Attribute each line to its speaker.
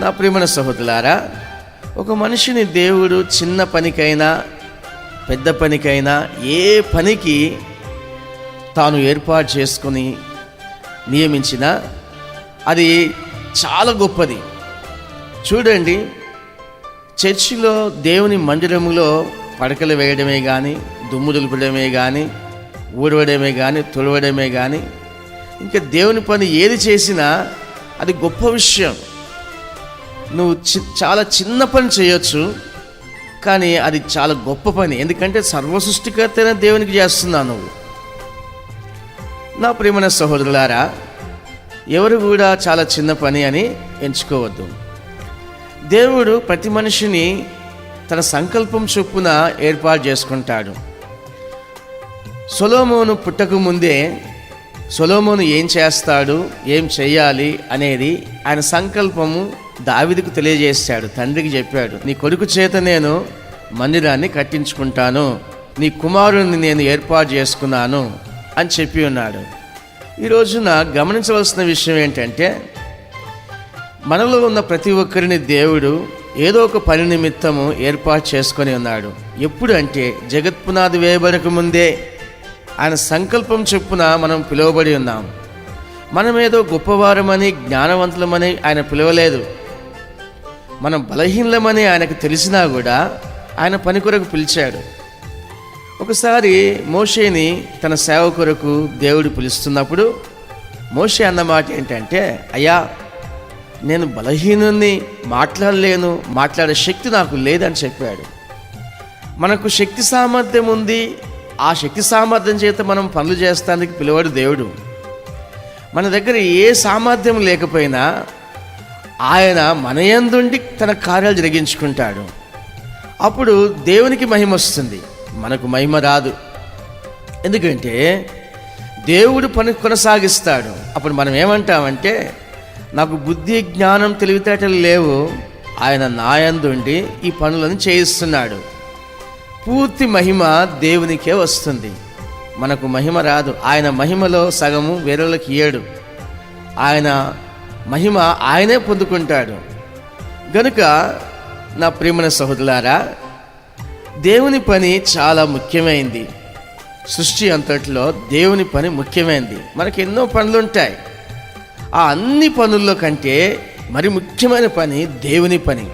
Speaker 1: నా ప్రియమైన సహోదరులారా ఒక మనిషిని దేవుడు చిన్న పనికైనా పెద్ద పనికైనా ఏ పనికి తాను ఏర్పాటు చేసుకొని నియమించిన అది చాలా గొప్పది. చూడండి చర్చిలో దేవుని మందిరములో పడకలు వేయడమే కానీ దుమ్ము దులపడమే కానీ ఊడవడమే కానీ తుడవడమే కానీ ఇంకా దేవుని పని ఏది చేసినా అది గొప్ప విషయం. నువ్వు చి చాలా చిన్న పని చేయొచ్చు కానీ అది చాలా గొప్ప పని. ఎందుకంటే సర్వసృష్టికర్త అయిన దేవునికి చేస్తున్నావు నువ్వు. నా ప్రియమైన సహోదరులారా ఎవరు కూడా చాలా చిన్న పని అని ఎంచుకోవద్దు. దేవుడు ప్రతి మనిషిని తన సంకల్పం చొప్పున ఏర్పాటు చేసుకుంటాడు. సొలోమోను పుట్టకు ముందే సొలోమోను ఏం చేస్తాడు ఏం చేయాలి అనేది ఆయన సంకల్పము దావిదికు తెలియజేశాడు తండ్రికి చెప్పాడు నీ కొడుకు చేత నేను మందిరాన్ని కట్టించుకుంటాను నీ కుమారుని నేను ఏర్పాటు చేసుకున్నాను అని చెప్పి ఉన్నాడు. ఈ రోజున గమనించవలసిన విషయం ఏంటంటే మనలో ఉన్న ప్రతి ఒక్కరిని దేవుడు ఏదో ఒక పని నిమిత్తము ఏర్పాటు చేసుకొని ఉన్నాడు. ఎప్పుడు అంటే జగత్పునాది వేయబడక ముందే ఆయన సంకల్పం చొప్పున మనం పిలువబడి ఉన్నాం. మనం ఏదో గొప్పవారమని జ్ఞానవంతులమని ఆయన పిలవలేదు. మనం బలహీనమని ఆయనకు తెలిసినా కూడా ఆయన పని కొరకు పిలిచాడు. ఒకసారి మోషేని తన సేవ కొరకు దేవుడు పిలుస్తున్నప్పుడు మోషే అన్నమాట ఏంటంటే అయ్యా నేను బలహీనుని మాట్లాడలేను మాట్లాడే శక్తి నాకు లేదని చెప్పాడు. మనకు శక్తి సామర్థ్యం ఉంది ఆ శక్తి సామర్థ్యం చేత మనం పనులు చేస్తానికి పిలువాడు దేవుడు. మన దగ్గర ఏ సామర్థ్యం లేకపోయినా ఆయన మనయందుండి తన కార్యాలు జరిగించుకుంటాడు. అప్పుడు దేవునికి మహిమ వస్తుంది. మనకు మహిమ రాదు. ఎందుకంటే దేవుడు పని కొనసాగిస్తాడు. అప్పుడు మనం ఏమంటామంటే నాకు బుద్ధి జ్ఞానం తెలివితేటలు లేవు. ఆయన నాయందుండి ఈ పనులను చేయిస్తున్నాడు. పూర్తి మహిమ దేవునికే వస్తుంది. మనకు మహిమ రాదు. ఆయన మహిమలో సగము వేరేళ్ళకి ఇయ్యడు. ఆయన మహిమ ఆయనే పొందుకుంటాడు. గనుక నా ప్రియమైన సహోదరులారా దేవుని పని చాలా ముఖ్యమైంది. సృష్టి అంతట్లో దేవుని పని ముఖ్యమైనది మనకి ఎన్నో పనులు ఉంటాయి ఆ అన్ని పనుల్లో కంటే మరి ముఖ్యమైన పని దేవుని పని.